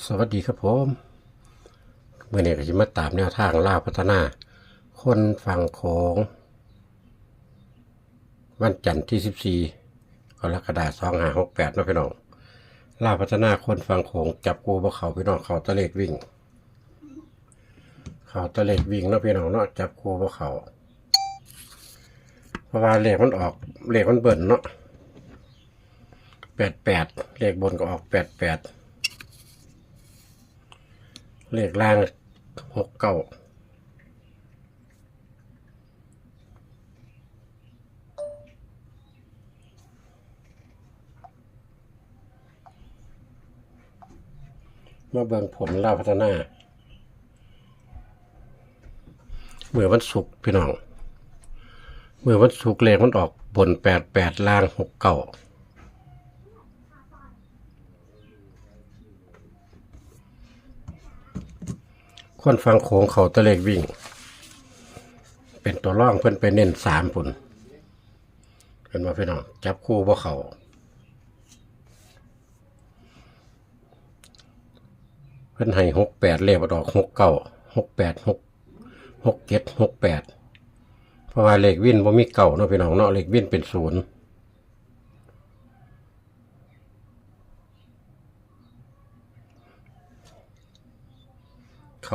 สวัสดีครับผมเมื่อนี้ก็จะมาตามแนวทางล่าวพัฒนา คนฝั่งโขงวันจันทร์ที่ 14กรกฎาคม2568นะพี่น้องล่าวพัฒนาคนฝั่งโขงจับกูบ่เขาพี่น้องเขาตะเลกวิ่ง เขาตะเลกวิ่งนะพี่น้องเนาะจับกูบ่เขาเพราะว่าเลขมันออกเลขมันเบิ่นเนาะ88เลขบนก็ออก88 เลขล่างหกเก้ามาเบิ่งผลล่าพัฒนาเมื่อวันศุกร์พี่น้องเมื่อวันศุกร์เลขมันออกบนแปดแปดล่างหกเก้า คนฟังโขงเขาตะเลกวิ่ง เป็นตัวร่องเพื่อนไปเน้นสามปุ่นเป็นว่าพี่น้องจับคู่บ่เขาเพื่อนให้หกแปดเลขออกหกเก้าหกแปดหกหกเจ็ดหกแปดเพราะว่าเลขวิ่นบ่มีเก่าเนาะพี่น้องเนาะเลขวิ่นเป็นศูนย์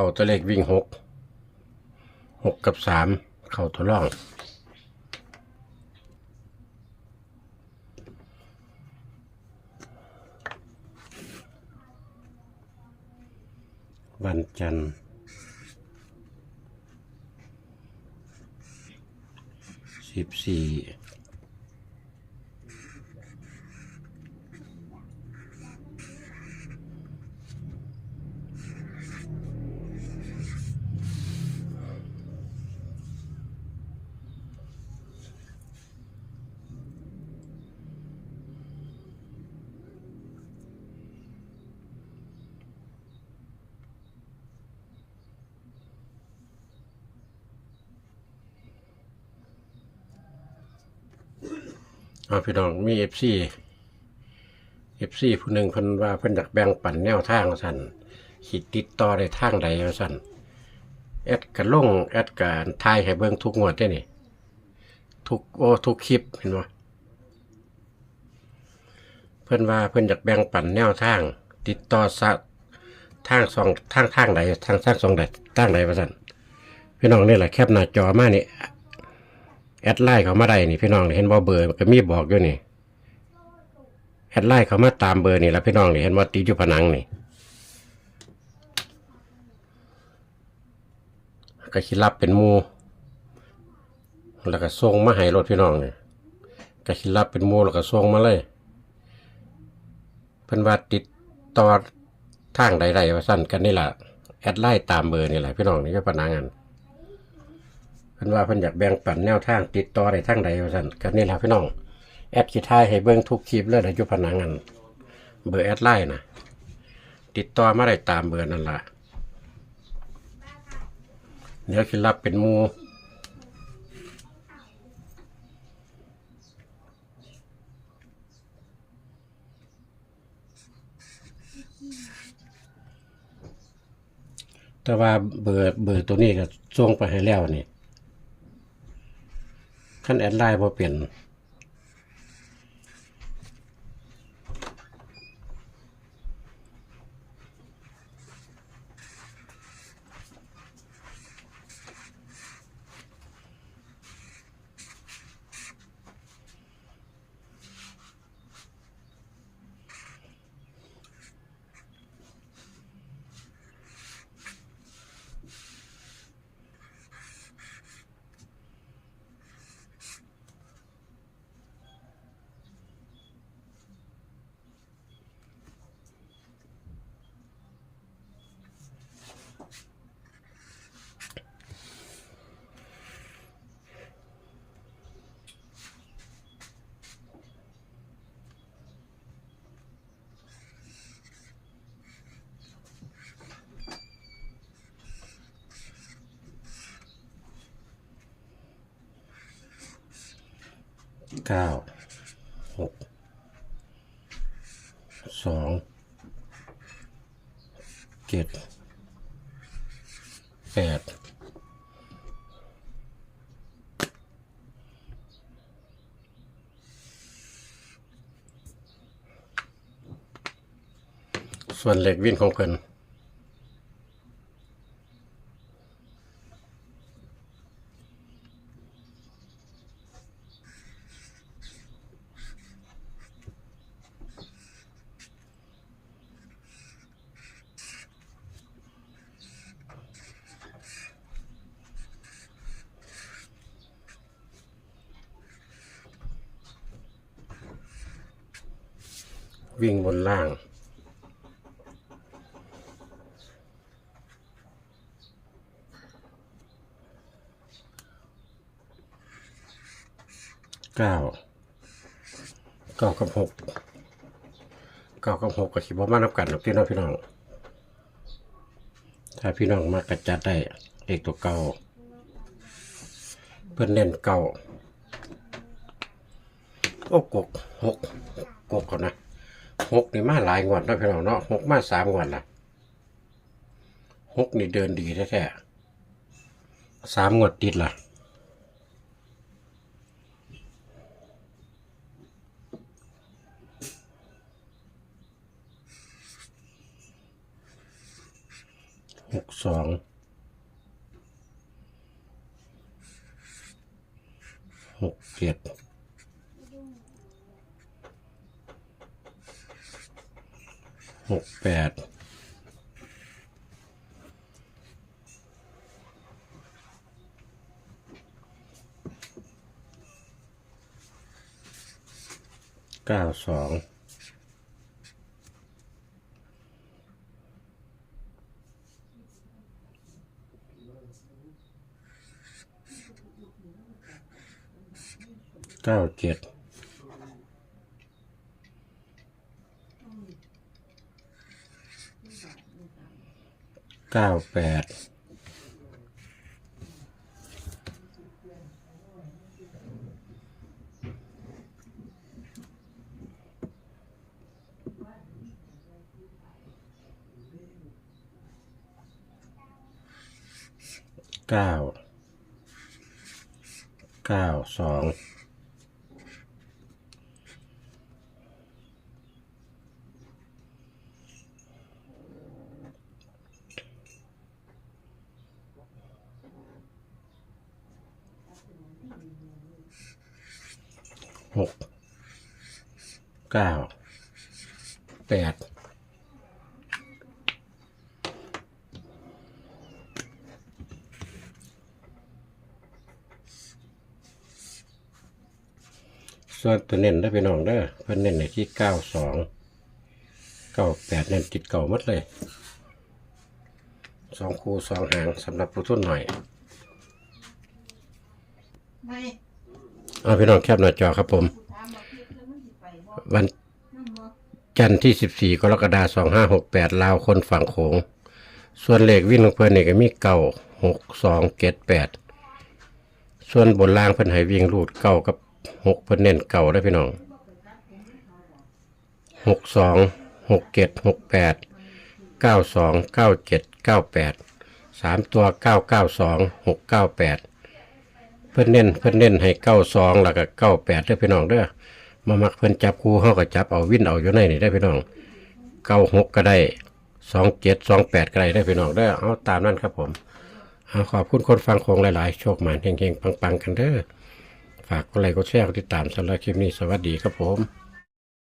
เขาตัวเลขวิ่งหกหกกับสามเขาตัวร่อง วันจันทร์สิบสี่ เอาพี่น้องมีเอฟซีเอฟซีผู้หนึ่งเพิ่นว่าเพิ่นอยากแบ่งปันแนวทางสั่นขีดติดต่อได้ทางใดสั่นแอดกันลงแอดการทายให้เบิ่งทุกงวดได้นี่ ทุกโอ้ทุกคลิปเห็นบ่เพิ่นว่าเพิ่นอยากแบ่งปันแนวทาง ติดต่อสะทางสองทางทางใดทางทางสองใดทางใดว่าสั่นพี่น้องนี่แหละแคปหน้าจอมานี่ แอดไลน์เขามาได้นี่พี่น้องนี่เห็นว่าเบอร์มันก็มีบอกอยู่นี่แอดไลน์เขามาตามเบอร์นี่แล้วพี่น้องนี่เห็นว่าติดอยู่ผนังนี่ก็คิดรับเป็นมูแล้วก็ส่งมาให้รถพี่น้องนี่ก็คิดรับเป็นมูแล้วก็ส่งมาเลยเพิ่นว่าติดต่อทางใดๆว่าสั้นกันนี่แหละแอดไลน์ตามเบอร์นี่แหละพี่น้องนี่ก็ผนังกัน เพิ่นว่าเพิ่นอยากแบ่งปันแนวทางติดต่อได้ทางใดว่าซั่นก็นี่ล่ะพี่น้อง แอดสิทายให้เบิ่งทุกคลิปเลยนะอยู่ผนังอันเบอร์แอดไลน์นะติดต่อมาได้ตามเบอร์นั่นล่ะเดี๋ยวสิรับเป็นหมู่แต่ว่าเบอร์เบอร์ตัวนี้ก็ส่งไปให้แล้วนี่ ขั้นแอดไลน์พอเปลี่ยน เก้าหกสองเจ็ดแปดส่วนเหล็กวิ่นของเพิ่น วิ่งบนล่าง เก้า เก้ากับหก เก้ากับหกก็คิดว่ามานับกันนะพี่น้องพี่น้อง ถ้าพี่น้องมากระจัดได้เลขตัวเก้าเพื่อนเน้นเก้าโอ้กกหกกกเขานะ หกนี่มาหลายงวดนะพี่น้องเนาะหกมาสามงวดละหกนี่เดินดีแท้ๆสามงวดติดล่ะหกสองหกเจ็ด หกแปดเก้าสองเก้าเจ็ด เก้าแปดเก้าเก้าสอง หกเก้าแปดส่วนตัวเน้นได้อพี่น้องเด้อเพิ่นเน้นในที่เก้าสองเก้าแปดเน้นติดเก่าหมดเลยสองคู่สองหางสำหรับผู้ทุนหน่อยไม่ เอาพี่น้องแคบหน้าจอครับผม วันจันทร์ที่ 14 กรกฎาคม2568 ลาวคนฝั่งโขง ส่วนเลขวิ่งของเพื่อนนี่ก็มีเก่า6 2 7 8 ส่วนบนล่างเพิ่อนให้วิ่งรูดเก่ากับ 6 เพิ่อนเน้นเก่าได้พี่น้อง 6 2 6 7 6 8 9 2 9 7 9 8 3 ตัว 9 9 2 6 9 8 พิ่นเน้นเพิ่นเน้นให้เก้าสองแล้วก็เก้าแปดเด้อพี่น้องเด้อมามักเพิ่นจับคู่เฮาก็จับเอาวินเอาอยู่ในนี่ได้พี่น้องเก้าหกก็ได้สองเจ็ดสองแปดก็ได้ได้พี่น้องเด้อเอาตามนั้นครับผมเอาขอบคุณคนฟังคงหลายๆ โชคหมานเฮงๆปังๆ กันเด้อฝากกดไลค์กดแชร์กดติดตามสำหรับคลิปนี้สวัสดีครับผม